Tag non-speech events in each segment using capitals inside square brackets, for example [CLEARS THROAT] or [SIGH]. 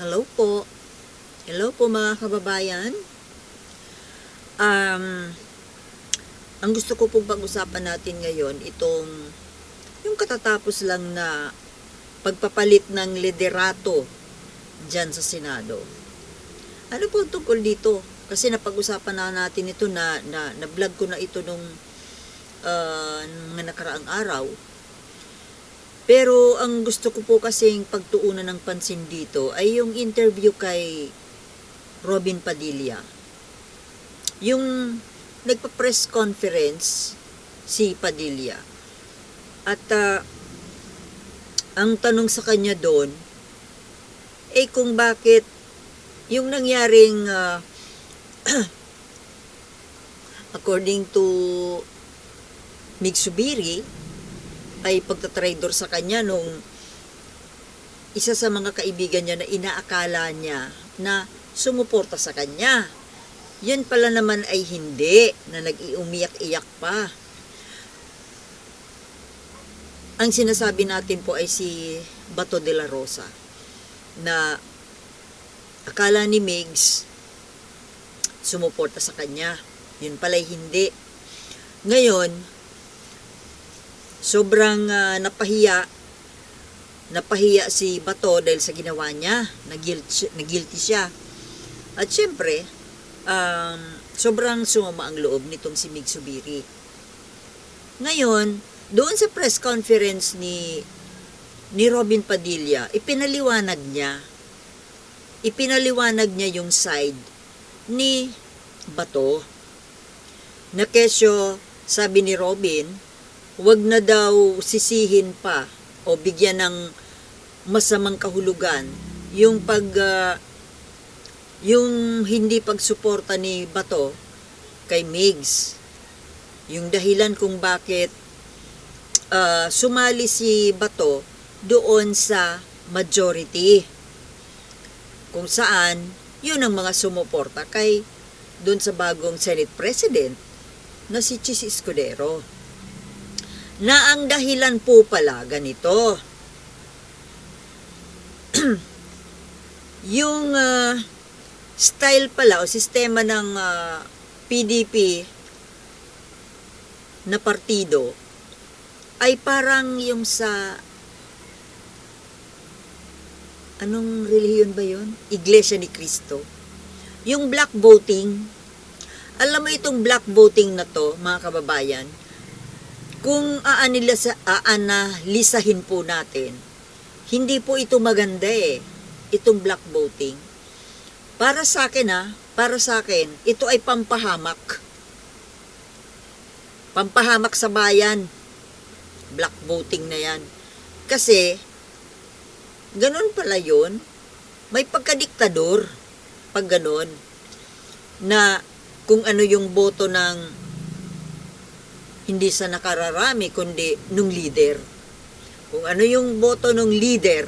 Hello po. Hello po mga kababayan. Um, ang gusto ko pong pag-usapan natin ngayon, itong yung katatapos lang na pagpapalit ng liderato dyan sa Senado. Ano po tungkol dito? Kasi napag-usapan na natin ito na, na, na vlog ko na ito nung uh, mga nakaraang araw. Pero ang gusto ko po kasing pagtuunan ng pansin dito ay yung interview kay Robin Padilla. Yung nagpa-press conference si Padilla. At ah, ang tanong sa kanya doon ay kung bakit yung nangyaring ah, [CLEARS THROAT] according to Migsubiri ay pagtatraidor sa kanya nung isa sa mga kaibigan niya na inaakala niya na sumuporta sa kanya. Yan pala naman ay hindi, na nag-iumiyak-iyak pa. Ang sinasabi natin po ay si Bato de la Rosa na akala ni Migs sumuporta sa kanya. Yun pala'y hindi. Ngayon, sobrang ah, napahiya napahiya si Bato dahil sa ginawa niya. Nagilty, nagilty siya. At syempre um, sobrang sumama ang loob nitong si Mig Subiri. Ngayon doon sa press conference ni ni Robin Padilla ipinaliwanag niya ipinaliwanag niya yung side ni Bato. Na kesyo sabi ni Robin wag na daw sisihin pa o bigyan ng masamang kahulugan yung pag ah, yung hindi pagsuporta ni Bato kay Migs. Yung dahilan kung bakit ah, sumali si Bato doon sa majority. Kung saan, yun ang mga sumuporta kay doon sa bagong Senate President na si Chis Escudero na ang dahilan po pala ganito. [CLEARS THROAT] yung ah, style pala o sistema ng ah, PDP na partido ay parang yung sa anong relihiyon ba yon? Iglesia ni Cristo. Yung black voting, alam mo itong black voting na to, mga kababayan, kung aanila sa aanalisahin po natin, hindi po ito maganda eh, itong black voting. Para sa akin ha, para sa akin, ito ay pampahamak. Pampahamak sa bayan. Black voting na yan. Kasi, ganun pala yun. May pagkadiktador pag ganun. Na kung ano yung boto ng hindi sa nakararami, kundi nung leader. Kung ano yung boto ng leader,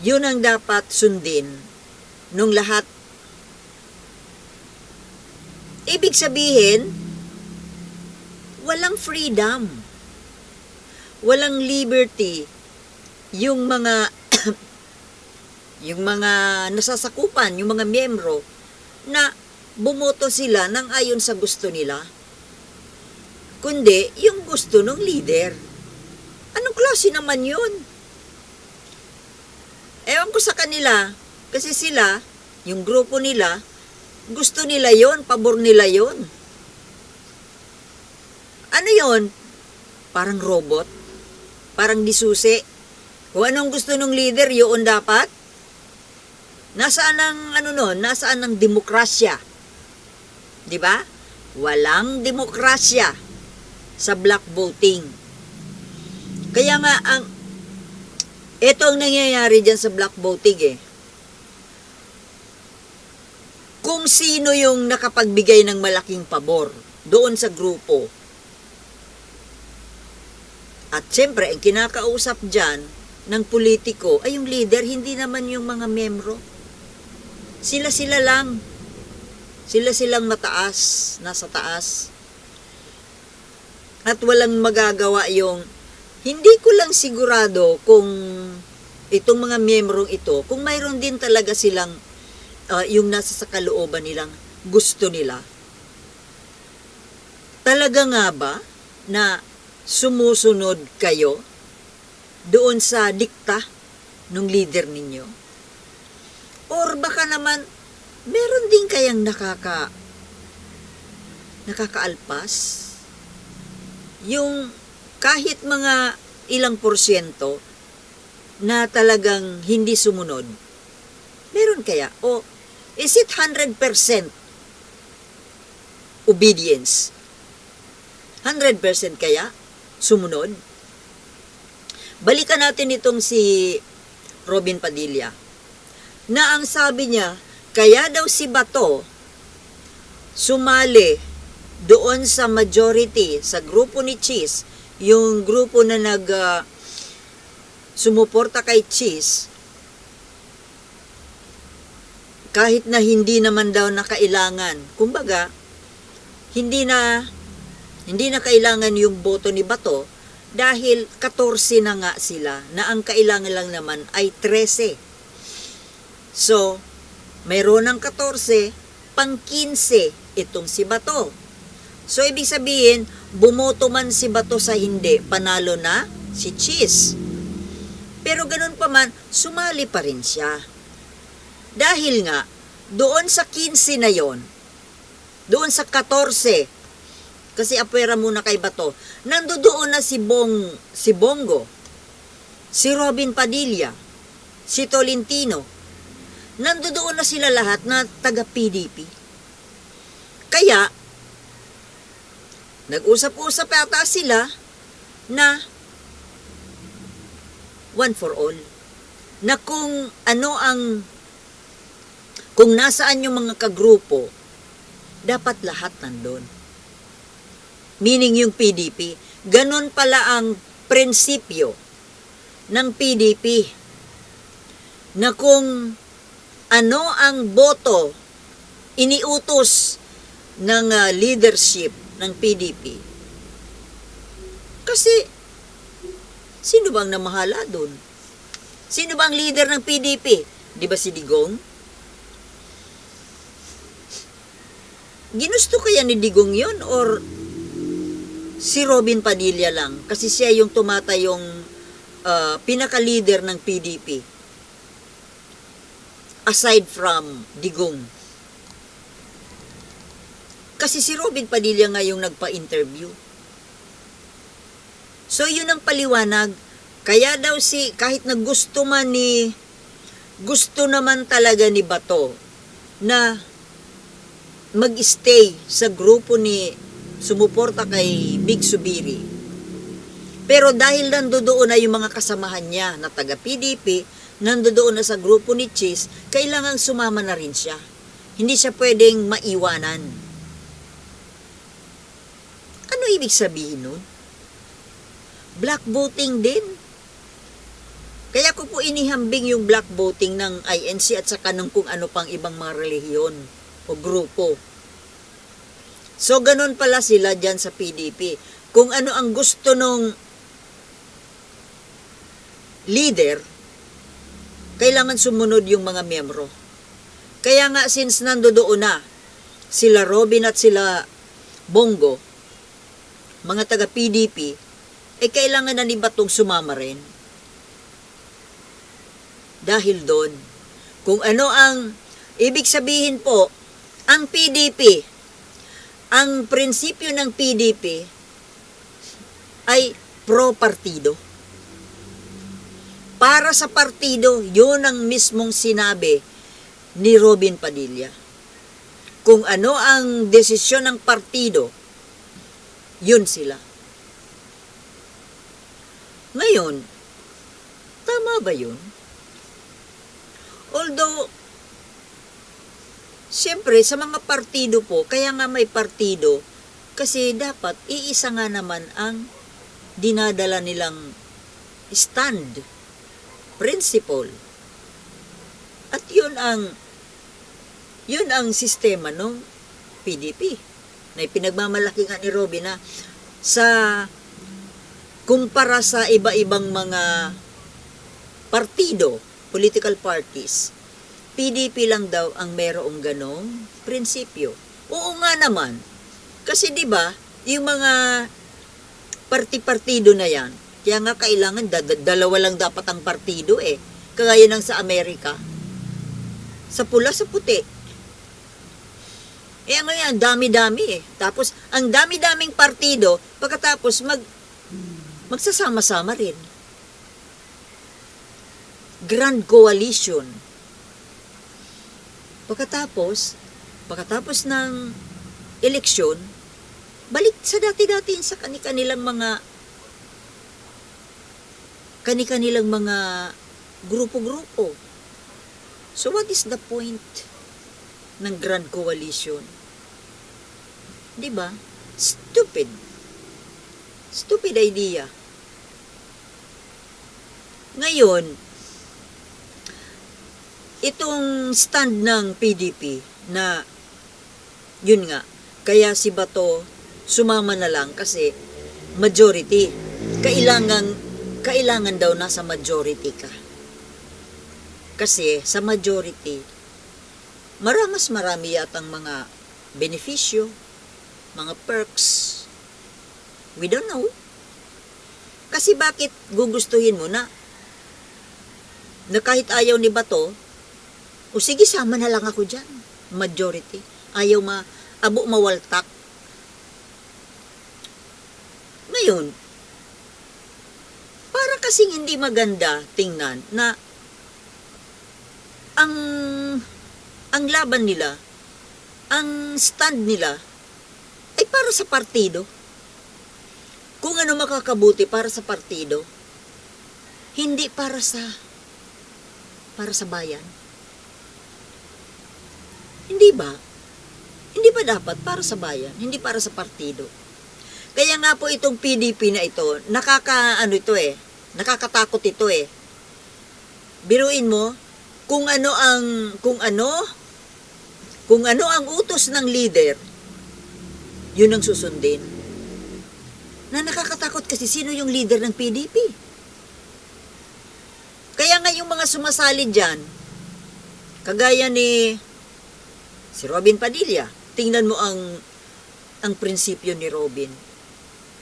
yun ang dapat sundin nung lahat. Ibig sabihin, walang freedom. Walang liberty yung mga [COUGHS] yung mga nasasakupan, yung mga miyembro na bumoto sila nang ayon sa gusto nila kundi yung gusto ng leader. Anong klase naman yun? Ewan ko sa kanila, kasi sila, yung grupo nila, gusto nila yon, pabor nila yon. Ano yon? Parang robot? Parang disusi? Kung anong gusto ng leader, yun dapat? Nasaan ang ano nun? Nasaan ang demokrasya? 'Di ba? Walang demokrasya sa black voting. Kaya nga, ang, ito ang nangyayari dyan sa black voting eh. Kung sino yung nakapagbigay ng malaking pabor doon sa grupo. At siyempre, ang kinakausap dyan ng politiko ay yung leader, hindi naman yung mga membro. Sila-sila lang. Sila-silang mataas, nasa taas at walang magagawa yung hindi ko lang sigurado kung itong mga miyembrong ito, kung mayroon din talaga silang ah, yung nasa sa kalooban nilang gusto nila, talaga nga ba na sumusunod kayo doon sa dikta ng leader ninyo? Or baka naman, meron din kayang nakaka nakakaalpas? Yung kahit mga ilang porsyento na talagang hindi sumunod? Meron kaya? O is it 100% obedience? 100% kaya sumunod? Balikan natin itong si Robin Padilla na ang sabi niya, kaya daw si Bato sumali doon sa majority, sa grupo ni Cheese, yung grupo na nag ah, sumuporta kay Cheese, kahit na hindi naman daw na kailangan. Kumbaga, hindi na hindi na kailangan yung boto ni Bato dahil 14 na nga sila na ang kailangan lang naman ay 13. So, mayroon ng 14, pang 15 itong si Bato. So, ibig sabihin, bumoto man si Bato sa hindi, panalo na si Cheese. Pero ganun pa man, sumali pa rin siya. Dahil nga, doon sa 15 na yon, doon sa 14, kasi apera muna kay Bato, nandoon na si Bong, si Bongo, si Robin Padilla, si Tolentino, nandoon na sila lahat na taga PDP. Kaya, nag-usap-usap yata sila na one for all. Na kung ano ang kung nasaan yung mga kagrupo, dapat lahat nandun. Meaning yung PDP. Ganon pala ang prinsipyo ng PDP. Na kung ano ang boto iniutos ng ah, leadership ng PDP. Kasi, sino bang namahala doon? Sino bang leader ng PDP? Di ba si Digong? Ginusto kaya ni Digong yon or si Robin Padilla lang? Kasi siya yung tumatayong uh, pinaka-leader ng PDP. Aside from Digong. Kasi si Robin Padilla nga yung nagpa-interview. So, yun ang paliwanag. Kaya daw si, kahit na gusto man ni, gusto naman talaga ni Bato na mag-stay sa grupo ni sumuporta kay Big Subiri. Pero dahil nandoon na yung mga kasamahan niya na taga PDP, nandoon na sa grupo ni Cheese, kailangang sumama na rin siya. Hindi siya pwedeng maiwanan. Ano ibig sabihin nun? Black voting din. Kaya ko po inihambing yung black voting ng INC at saka ng kung ano pang ibang mga relihiyon o grupo. So, ganun pala sila dyan sa PDP. Kung ano ang gusto nung leader, kailangan sumunod yung mga miyembro. Kaya nga, since nandoon na sila Robin at sila Bongo, mga taga PDP, eh kailangan na ni Batong sumama rin. Dahil doon, kung ano ang ibig sabihin po, ang PDP, ang prinsipyo ng PDP ay pro-partido. Para sa partido, yun ang mismong sinabi ni Robin Padilla. Kung ano ang desisyon ng partido, yun sila. Ngayon, tama ba yun? Although, siyempre, sa mga partido po, kaya nga may partido, kasi dapat iisa nga naman ang dinadala nilang stand, principle. At yun ang, yun ang sistema ng PDP na ipinagmamalaki nga ni Robin na sa kumpara sa iba-ibang mga partido, political parties, PDP lang daw ang merong ganong prinsipyo. Oo nga naman. Kasi 'di ba, yung mga parti-partido na 'yan, kaya nga kailangan da- dalawa lang dapat ang partido eh. Kagaya ng sa Amerika. Sa pula sa puti. Eh ano yan, dami-dami eh. Tapos, ang dami-daming partido, pagkatapos mag, magsasama-sama rin. Grand Coalition. Pagkatapos, pagkatapos ng eleksyon, balik sa dati-dati sa kani-kanilang mga kani-kanilang mga grupo-grupo. So what is the point ng Grand Coalition? 'Di ba? Stupid. Stupid idea. Ngayon, itong stand ng PDP na yun nga, kaya si Bato sumama na lang kasi majority. Kailangan kailangan daw nasa majority ka. Kasi sa majority, maramas marami yatang mga benepisyo, mga perks. We don't know. Kasi bakit gugustuhin mo na na kahit ayaw ni Bato, o sige, sama na lang ako dyan. Majority. Ayaw ma, abo mawaltak. Ngayon, para kasing hindi maganda tingnan na ang ang laban nila, ang stand nila ay para sa partido. Kung ano makakabuti para sa partido, hindi para sa para sa bayan. Hindi ba? Hindi ba dapat para sa bayan, hindi para sa partido? Kaya nga po itong PDP na ito, nakaka ano ito eh, nakakatakot ito eh. Biruin mo kung ano ang kung ano kung ano ang utos ng leader, yun ang susundin. Na nakakatakot kasi sino yung leader ng PDP? Kaya nga yung mga sumasali dyan, kagaya ni si Robin Padilla, tingnan mo ang ang prinsipyo ni Robin.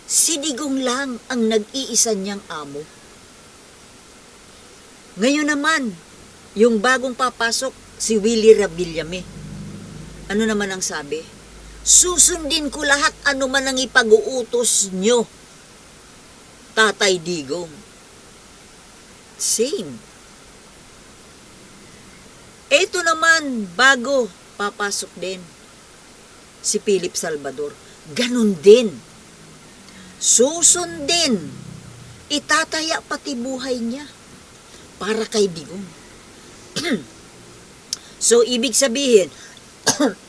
Si Digong lang ang nag-iisa niyang amo. Ngayon naman, yung bagong papasok, si Willie Rabillame. Ano naman ang sabi? Susundin ko lahat ano man ang ipag-uutos nyo. Tatay Digong. Same. Ito naman, bago, papasok din. Si Philip Salvador. Ganon din. Susundin. Itataya pati buhay niya. Para kay Digong. [CLEARS THROAT] so, ibig sabihin, [CLEARS THROAT]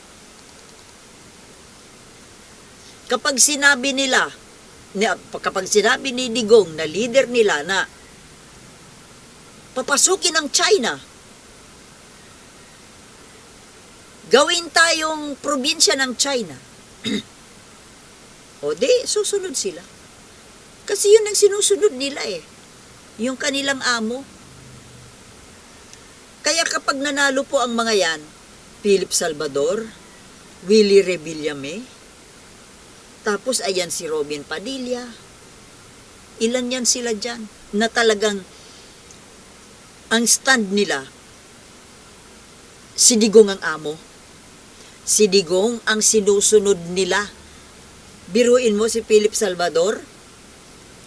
kapag sinabi nila, kapag sinabi ni Digong na leader nila na papasukin ang China, gawin tayong probinsya ng China. [CLEARS THROAT] o di, susunod sila. Kasi yun ang sinusunod nila eh. Yung kanilang amo. Kaya kapag nanalo po ang mga yan, Philip Salvador, Willie Revillame, tapos ayan si Robin Padilla, ilan yan sila dyan, na talagang ang stand nila, si Digong ang amo. Si Digong ang sinusunod nila. Biruin mo si Philip Salvador,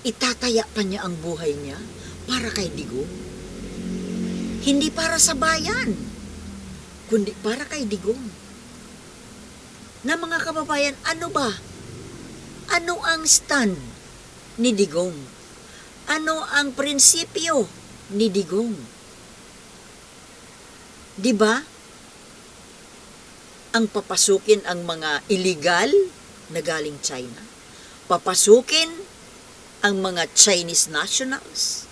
itataya pa niya ang buhay niya para kay Digong. Hindi para sa bayan, kundi para kay Digong. Na mga kababayan, ano ba? Ano ang stand ni Digong? Ano ang prinsipyo ni Digong? 'Di ba? Ang papasukin ang mga illegal na galing China. Papasukin ang mga Chinese nationals.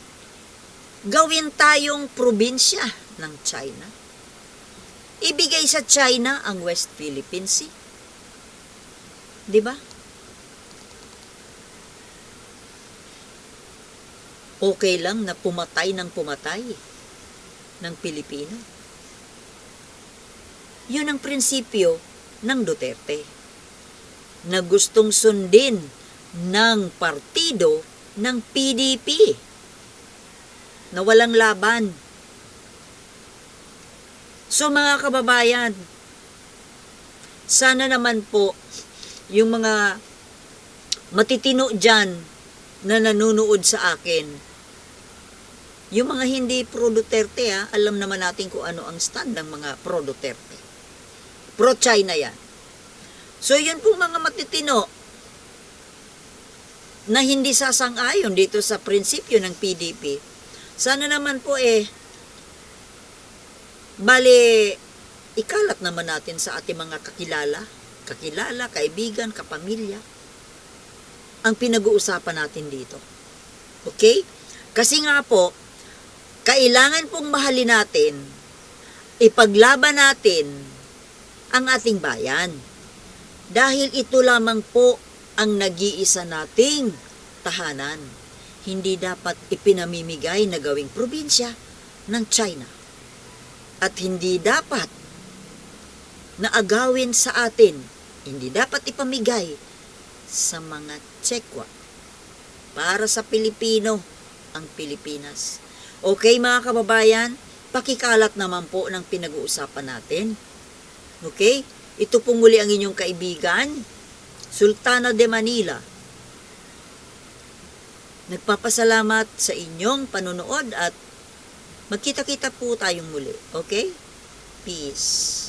Gawin tayong probinsya ng China. Ibigay sa China ang West Philippine Sea. 'Di ba? Okay lang na pumatay ng pumatay ng Pilipino. Yun ang prinsipyo ng Duterte na gustong sundin ng partido ng PDP na walang laban. So mga kababayan, sana naman po yung mga matitino dyan na nanunood sa akin, yung mga hindi pro Duterte ha, alam naman natin kung ano ang stand ng mga pro Duterte. Pro China yan. So yun pong mga matitino na hindi sasang-ayon dito sa prinsipyo ng PDP. Sana naman po eh, bali, ikalat naman natin sa ating mga kakilala, kakilala, kaibigan, kapamilya, ang pinag-uusapan natin dito. Okay? Kasi nga po, kailangan pong mahalin natin, ipaglaban natin ang ating bayan. Dahil ito lamang po ang nag-iisa nating tahanan. Hindi dapat ipinamimigay na gawing probinsya ng China. At hindi dapat na agawin sa atin, hindi dapat ipamigay sa mga Tsekwa. Para sa Pilipino, ang Pilipinas. Okay mga kababayan, pakikalat naman po ng pinag-uusapan natin. Okay? Ito pong muli ang inyong kaibigan, Sultana de Manila. Nagpapasalamat sa inyong panonood at magkita-kita po tayong muli. Okay? Peace.